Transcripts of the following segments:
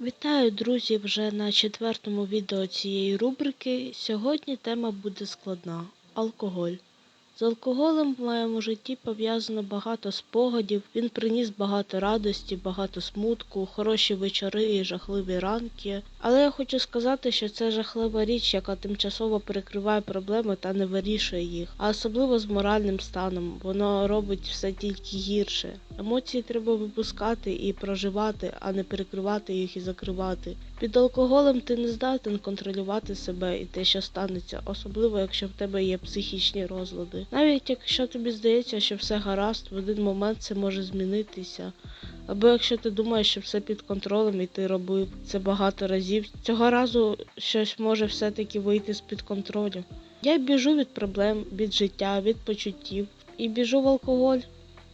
Вітаю, друзі, вже на четвертому відео цієї рубрики. Сьогодні тема буде складна алкоголь. З алкоголем в моєму житті пов'язано багато спогадів. Він приніс багато радості, багато смутку, хороші вечори і жахливі ранки. Але я хочу сказати, що це жахлива річ, яка тимчасово перекриває проблеми та не вирішує їх, а особливо з моральним станом. Воно робить все тільки гірше. Емоції треба випускати і проживати, а не перекривати їх і закривати. Під алкоголем ти не здатен контролювати себе і те, що станеться, особливо якщо в тебе є психічні розлади. Навіть якщо тобі здається, що все гаразд, в один момент це може змінитися. Або якщо ти думаєш, що все під контролем і ти робив це багато разів, цього разу щось може все-таки вийти з-під контролю. Я біжу від проблем, від життя, від почуттів і біжу в алкоголь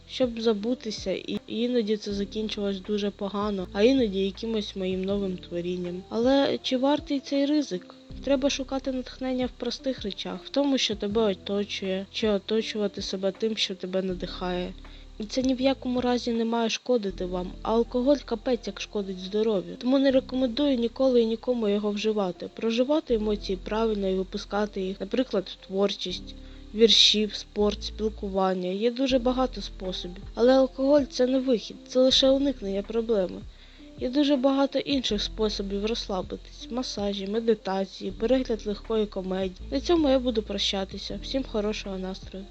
щоб забутися, і іноді це закінчилось дуже погано, а іноді якимось моїм новим творінням. Але чи вартий цей ризик? Треба шукати натхнення в простих речах, в тому, що тебе оточує, чи оточувати себе тим, що тебе надихає. І це ні в якому разі не має шкодити вам, а алкоголь капець як шкодить здоров'ю. Тому не рекомендую ніколи і нікому його вживати. Проживати емоції правильно і випускати їх, наприклад, творчість віршів, спорт, спілкування. Є дуже багато способів. Але алкоголь це не вихід, це лише уникнення проблеми. Є дуже багато інших способів розслабитись: масажі, медитації, перегляд легкої комедії. На цьому я буду прощатися. Всім хорошого настрою.